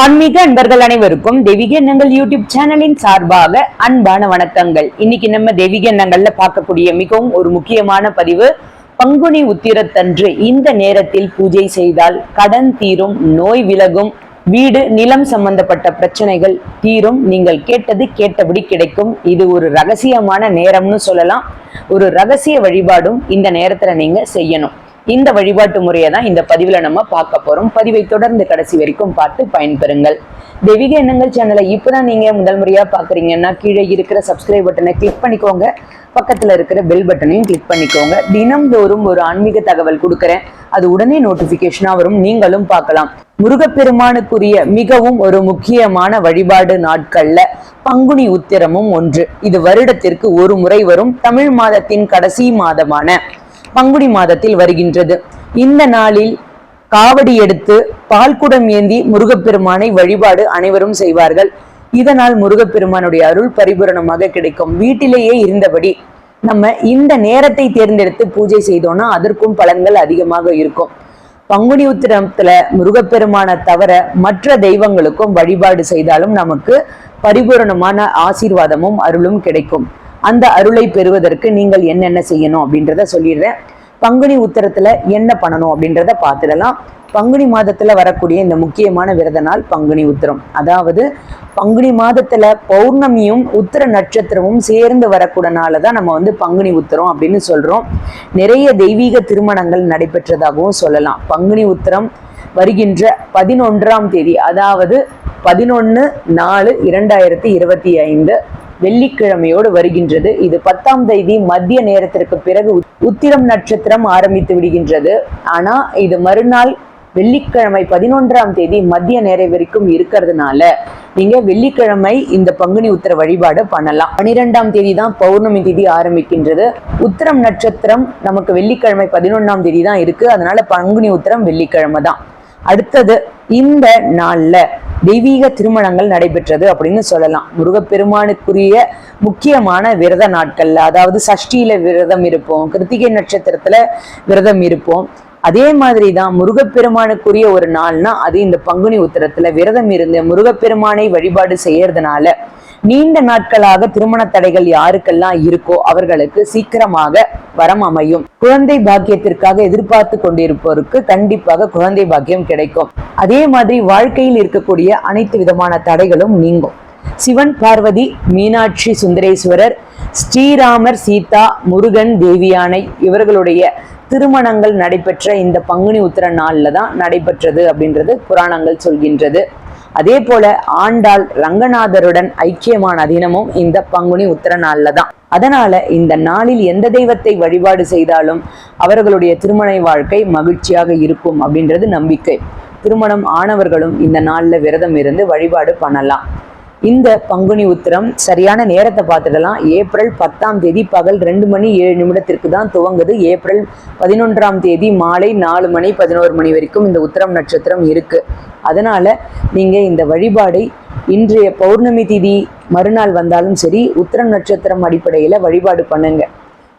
ஆன்மீக அன்பர்கள் அனைவருக்கும் தெய்வீக எண்ணங்கள் யூடியூப் சேனலின் சார்பாக அன்பான வணக்கங்கள். இன்னைக்கு நம்ம தெய்வீக எண்ணங்கள்ல பார்க்கக்கூடிய மிகவும் ஒரு முக்கியமான பதிவு பங்குனி உத்திரத்தன்று. இந்த நேரத்தில் பூஜை செய்தால் கடன் தீரும் நோய் விலகும் வீடு நிலம் சம்பந்தப்பட்ட பிரச்சனைகள் தீரும். நீங்கள் கேட்டது கேட்டபடி கிடைக்கும். இது ஒரு ரகசியமான நேரம்னு சொல்லலாம். ஒரு ரகசிய வழிபாடும் இந்த நேரத்துல நீங்க செய்யணும். இந்த வழிபாட்டு முறையை தான் இந்த பதிவுல நம்ம பார்க்க போறோம். பதிவை தொடர்ந்து கடைசி வரைக்கும் பார்த்து பயன்பெறுங்கள். தெய்வீக எண்ணங்கள் சேனலை இப்பதான் நீங்க முதல் முறையா பாக்குறீங்கன்னா கீழே இருக்கிற சப்ஸ்கிரைப் பட்டனை கிளிக் பண்ணிக்கோங்க. பக்கத்துல இருக்கிற பெல் பட்டனையும் கிளிக் பண்ணிக்கோங்க. தினம்தோறும் ஒரு ஆன்மீக தகவல் கொடுக்கறேன். அது உடனே நோட்டிபிகேஷனா வரும். நீங்களும் பார்க்கலாம். முருகப்பெருமானுக்குரிய மிகவும் ஒரு முக்கியமான வழிபாடு நாட்கள்ல பங்குனி உத்திரமும் ஒன்று. இது வருடத்திற்கு ஒரு முறை வரும். தமிழ் மாதத்தின் கடைசி மாதமான பங்குனி மாதத்தில் வருகின்றது. இந்த நாளில் காவடி எடுத்து பால்குடம் ஏந்தி முருகப்பெருமானை வழிபாடு அனைவரும் செய்வார்கள். இதனால் முருகப்பெருமானுடைய அருள் பரிபூரணமாக கிடைக்கும். வீட்டிலேயே இருந்தபடி நம்ம இந்த நேரத்தை தேர்ந்தெடுத்து பூஜை செய்தோம்னா அதற்கும் பலன்கள் அதிகமாக இருக்கும். பங்குனி உத்திரத்துல முருகப்பெருமானை தவிர மற்ற தெய்வங்களுக்கும் வழிபாடு செய்தாலும் நமக்கு பரிபூரணமான ஆசீர்வாதமும் அருளும் கிடைக்கும். அந்த அருளை பெறுவதற்கு நீங்கள் என்னென்ன செய்யணும் அப்படின்றத சொல்லிடுறேன். பங்குனி உத்தரத்துல என்ன பண்ணணும் அப்படின்றத பார்த்துடலாம். பங்குனி மாதத்துல வரக்கூடிய இந்த முக்கியமான விரத நாள் பங்குனி உத்திரம். அதாவது பங்குனி மாதத்துல பௌர்ணமியும் உத்தர நட்சத்திரமும் சேர்ந்து வரக்கூடனால தான் நம்ம வந்து பங்குனி உத்திரம் அப்படின்னு சொல்றோம். நிறைய தெய்வீக திருமணங்கள் நடைபெற்றதாகவும் சொல்லலாம். பங்குனி உத்திரம் வருகின்ற பதினொன்றாம் தேதி அதாவது பதினொன்று நாலு இரண்டாயிரத்தி இருபத்தி ஐந்து வெள்ளிக்கிழமையோடு வருகின்றது. இது பத்தாம் தேதி மத்திய நேரத்திற்கு பிறகு உத்திரம் நட்சத்திரம் ஆரம்பித்து விடுகின்றது. ஆனா இது மறுநாள் வெள்ளிக்கிழமை பதினொன்றாம் தேதி மத்திய நேரம் வரைக்கும் இருக்கிறதுனால நீங்க வெள்ளிக்கிழமை இந்த பங்குனி உத்திர வழிபாடு பண்ணலாம். பனிரெண்டாம் தேதி தான் பௌர்ணமி தேதி ஆரம்பிக்கின்றது. உத்திரம் நட்சத்திரம் நமக்கு வெள்ளிக்கிழமை பதினொன்றாம் தேதி தான் இருக்கு. அதனால பங்குனி உத்திரம் வெள்ளிக்கிழமை தான். அடுத்தது இந்த நாள்ல தெய்வீக திருமணங்கள் நடைபெற்றது அப்படின்னு சொல்லலாம். முருகப்பெருமானுக்குரிய முக்கியமான விரத நாட்கள்ல அதாவது சஷ்டியில விரதம் இருப்போம் கிருத்திகை நட்சத்திரத்துல விரதம் இருப்போம். அதே மாதிரி தான் முருகப்பெருமானுக்குரிய ஒரு நாள்னா அது இந்த பங்குனி உத்தரத்துல விரதம் இருந்து முருகப்பெருமானை வழிபாடு செய்யறதுனால நீண்ட நாட்களாக திருமண தடைகள் யாருக்கெல்லாம் இருக்கோ அவர்களுக்கு சீக்கிரமாக வரம் அமையும். குழந்தை பாக்கியத்திற்காக எதிர்பார்த்து கொண்டிருப்போருக்கு கண்டிப்பாக குழந்தை பாக்கியம் கிடைக்கும். அதே மாதிரி வாழ்க்கையில் இருக்கக்கூடிய அனைத்து விதமான தடைகளும் நீங்கும். சிவன் பார்வதி மீனாட்சி சுந்தரேஸ்வரர் ஸ்ரீராமர் சீதா முருகன் தேவியானை இவர்களுடைய திருமணங்கள் நடைபெற்ற இந்த பங்குனி உத்திர நாள்ல தான் நடைபெற்றது அப்படின்றது புராணங்கள் சொல்கின்றது. அதே போல ஆண்டாள் ரங்கநாதருடன் ஐக்கியமான தினமும் இந்த பங்குனி உத்திர நாள்ல தான். அதனால இந்த நாளில் எந்த தெய்வத்தை வழிபாடு செய்தாலும் அவர்களுடைய திருமண வாழ்க்கை மகிழ்ச்சியாக இருக்கும் அப்படின்றது நம்பிக்கை. திருமணம் ஆனவர்களும் இந்த நாள்ல விரதம் இருந்து வழிபாடு பண்ணலாம். இந்த பங்குனி உத்திரம் சரியான நேரத்தை பார்த்துடலாம். ஏப்ரல் பத்தாம் தேதி பகல் ரெண்டு மணி ஏழு நிமிடத்திற்கு தான் துவங்குது. ஏப்ரல் பதினொன்றாம் தேதி மாலை நாலு மணி பதினோரு மணி வரைக்கும் இந்த உத்திரம் நட்சத்திரம் இருக்கு. அதனால நீங்க இந்த வழிபாடை இன்றைய பௌர்ணமி திதி மறுநாள் வந்தாலும் சரி உத்திரம் நட்சத்திரம் அடிப்படையில வழிபாடு பண்ணுங்க.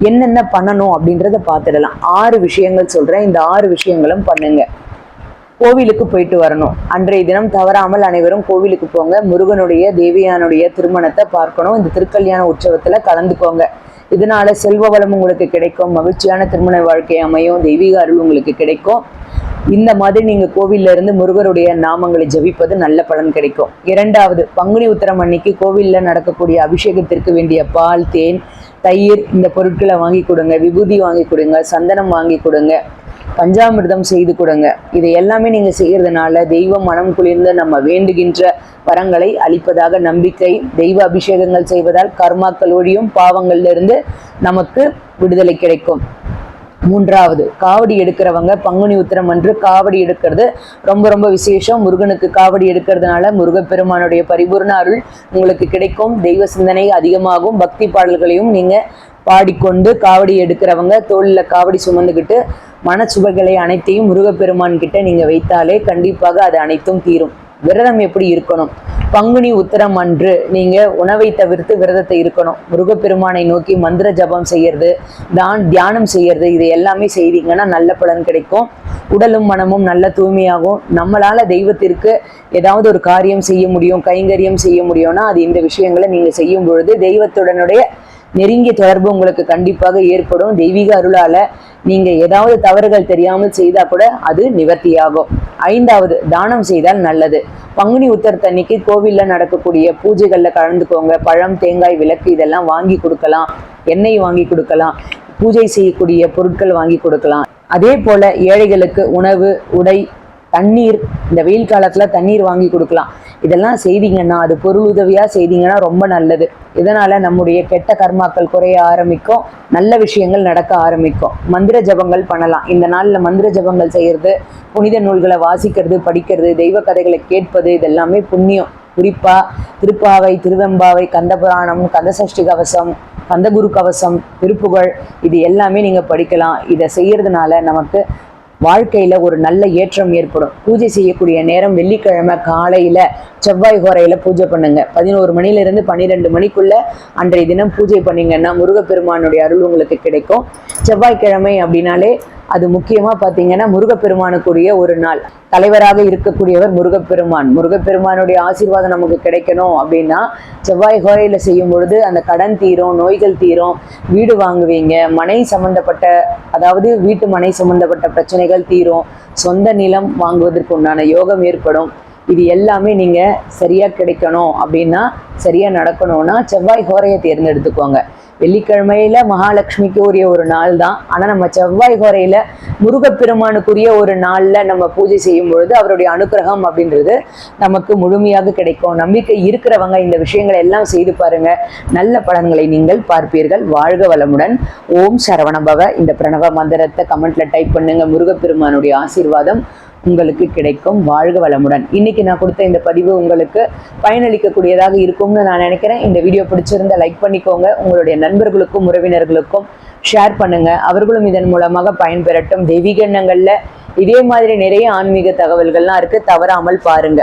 என்னென்ன பண்ணணும் அப்படின்றத பார்த்துடலாம். ஆறு விஷயங்கள் சொல்றேன். இந்த ஆறு விஷயங்களும் பண்ணுங்க. கோவிலுக்கு போயிட்டு வரணும். அன்றைய தினம் தவறாமல் அனைவரும் கோவிலுக்கு போங்க. முருகனுடைய தேவியானுடைய திருமணத்தை பார்க்கணும். இந்த திருக்கல்யாண உற்சவத்துல கலந்துக்கோங்க. இதனால செல்வ வளம் உங்களுக்கு கிடைக்கும். மகிழ்ச்சியான திருமண வாழ்க்கை அமையும். தெய்வீக அருள் உங்களுக்கு கிடைக்கும். இந்த மாதிரி நீங்க கோவில்ல இருந்து முருகருடைய நாமங்களை ஜபிப்பது நல்ல பலன் கிடைக்கும். இரண்டாவது பங்குனி உத்திரம் அன்னைக்கு கோவில்ல நடக்கக்கூடிய அபிஷேகத்திற்கு வேண்டிய பால் தேன் தயிர் இந்த பொருட்களை வாங்கி கொடுங்க. விபூதி வாங்கி கொடுங்க. சந்தனம் வாங்கி கொடுங்க. பஞ்சாமிர்தம் செய்து கொடுங்க. இதை எல்லாமே நீங்க செய்யறதுனால தெய்வம் மனம் குளிர்ந்து நம்ம வேண்டுகின்ற வரங்களை அளிப்பதாக நம்பிக்கை தெய்வ அபிஷேகங்கள் செய்வதால் கர்மாக்கள் ஒழியும் பாவங்கள்லேருந்து நமக்கு விடுதலை கிடைக்கும். மூன்றாவது காவடி எடுக்கிறவங்க பங்குனி உத்திரம் அன்று காவடி எடுக்கிறது ரொம்ப ரொம்ப விசேஷம். முருகனுக்கு காவடி எடுக்கிறதுனால முருகப்பெருமானுடைய பரிபூர்ண அருள் உங்களுக்கு கிடைக்கும். தெய்வ சிந்தனை அதிகமாகும். பக்தி பாடல்களையும் நீங்கள் பாடிக்கொண்டு காவடி எடுக்கிறவங்க தோளில் காவடி சுமந்துக்கிட்டு மனச்சுபைகளை அனைத்தையும் முருகப்பெருமான் கிட்ட நீங்கள் வைத்தாலே கண்டிப்பாக அது அனைத்தும் தீரும். விரதம் எப்படி இருக்கணும்? பங்குனி உத்திரம் அன்று நீங்க உணவை தவிர்த்து விரதத்தை இருக்கணும். முருகப்பெருமானை நோக்கி மந்திர ஜபம் செய்யறது தான் தியானம் செய்யறது இது எல்லாமே செய்தீங்கன்னா நல்ல பலன் கிடைக்கும். உடலும் மனமும் நல்ல தூய்மையாகும். நம்மளால தெய்வத்திற்கு ஏதாவது ஒரு காரியம் செய்ய முடியும் கைங்கரியம் செய்ய முடியும்னா அது இந்த விஷயங்களை நீங்க செய்யும் பொழுது தெய்வத்துடனுடைய நெருங்கிய தொடர்பு உங்களுக்கு கண்டிப்பாக ஏற்படும். தெய்வீக அருளால நீங்க ஏதாவது தவறுகள் தெரியாமல் செய்தா கூட அது நிவர்த்தியாகும். ஐந்தாவது தானம் செய்தால் நல்லது. பங்குனி உத்தரத்தன்னைக்கு கோவில்ல நடக்கக்கூடிய பூஜைகள்ல கலந்துக்கோங்க. பழம் தேங்காய் விளக்கு இதெல்லாம் வாங்கி கொடுக்கலாம். எண்ணெய் வாங்கி கொடுக்கலாம். பூஜை செய்யக்கூடிய பொருட்கள் வாங்கி கொடுக்கலாம். அதே போல ஏழைகளுக்கு உணவு உடை தண்ணீர் இந்த வெயில் காலத்துல தண்ணீர் வாங்கி கொடுக்கலாம். இதெல்லாம் செய்தீங்கன்னா அது பொருள் உதவியா செய்தீங்கன்னா ரொம்ப நல்லது. இதனால நம்முடைய கெட்ட கர்மாக்கள் குறைய ஆரம்பிக்கும் நல்ல விஷயங்கள் நடக்க ஆரம்பிக்கும். மந்திர ஜபங்கள் பண்ணலாம். இந்த நாள்ல மந்திர ஜபங்கள் செய்யறது புனித நூல்களை வாசிக்கிறது படிக்கிறது தெய்வ கதைகளை கேட்பது இதெல்லாமே புண்ணியம். குறிப்பா திருப்பாவை திருவெம்பாவை கந்தபுராணம் கந்தசஷ்டி கவசம் கந்தகுரு கவசம் திருப்புகழ் இது எல்லாமே நீங்க படிக்கலாம். இதை செய்யறதுனால நமக்கு வாழ்க்கையில ஒரு நல்ல ஏற்றம் ஏற்படும். பூஜை செய்யக்கூடிய நேரம் வெள்ளிக்கிழமை காலையில செவ்வாய் ஹோரையில் பூஜை பண்ணுங்க. பதினோரு மணில இருந்து பன்னிரெண்டு மணிக்குள்ள அன்றைய தினம் பூஜை பண்ணீங்கன்னா முருகப்பெருமானுடைய அருள் உங்களுக்கு கிடைக்கும். செவ்வாய்க்கிழமை அப்படின்னாலே அது முக்கியமா பாத்தீங்கன்னா முருகப்பெருமானுக்குரிய ஒரு நாள். தலைவராக இருக்கக்கூடியவர் முருகப்பெருமான். முருகப்பெருமானுடைய ஆசீர்வாதம் நமக்கு கிடைக்கணும் அப்படின்னா செவ்வாய் கோயில செய்யும் பொழுது அந்த கடன் தீரும் நோய்கள் தீரும் வீடு வாங்குவீங்க மனை சம்பந்தப்பட்ட அதாவது வீட்டு மனை சம்பந்தப்பட்ட பிரச்சனைகள் தீரும் சொந்த நிலம் வாங்குவதற்கு உண்டான யோகம் ஏற்படும். இது எல்லாமே நீங்க சரியா கிடைக்கணும் அப்படின்னா சரியா நடக்கணும்னா செவ்வாய் கோரையை தேர்ந்தெடுத்துக்கோங்க. வெள்ளிக்கிழமையில மகாலட்சுமிக்கு உரிய ஒரு நாள் தான் ஆனா நம்ம செவ்வாய் குறையில முருகப்பெருமானுக்குரிய ஒரு நாள்ல நம்ம பூஜை செய்யும் பொழுது அவருடைய அனுக்கிரகம் அப்படின்றது நமக்கு முழுமையாக கிடைக்கும். நம்பிக்கை இருக்கிறவங்க இந்த விஷயங்களை எல்லாம் செய்து பாருங்க. நல்ல பலன்களை நீங்கள் பார்ப்பீர்கள். வாழ்க வளமுடன். ஓம் சரவணபவ இந்த பிரணவ மந்திரத்தை கமெண்ட்ல டைப் பண்ணுங்க. முருகப்பெருமானுடைய ஆசீர்வாதம் உங்களுக்கு கிடைக்கும். வாழ்க வளமுடன். இன்னைக்கு நான் கொடுத்த இந்த பதிவு உங்களுக்கு பயனளிக்கக்கூடியதாக இருக்கும்னு நான் நினைக்கிறேன். இந்த வீடியோ பிடிச்சிருந்தா லைக் பண்ணிக்கோங்க. உங்களுடைய நண்பர்களுக்கும் உறவினர்களுக்கும் ஷேர் பண்ணுங்க. அவர்களும் இதன் மூலமாக பயன்பெறட்டும். தெய்வீக எண்ணங்கள்ல இதே மாதிரி நிறைய ஆன்மீக தகவல்கள்லாம் இருக்கு. தவறாமல் பாருங்க.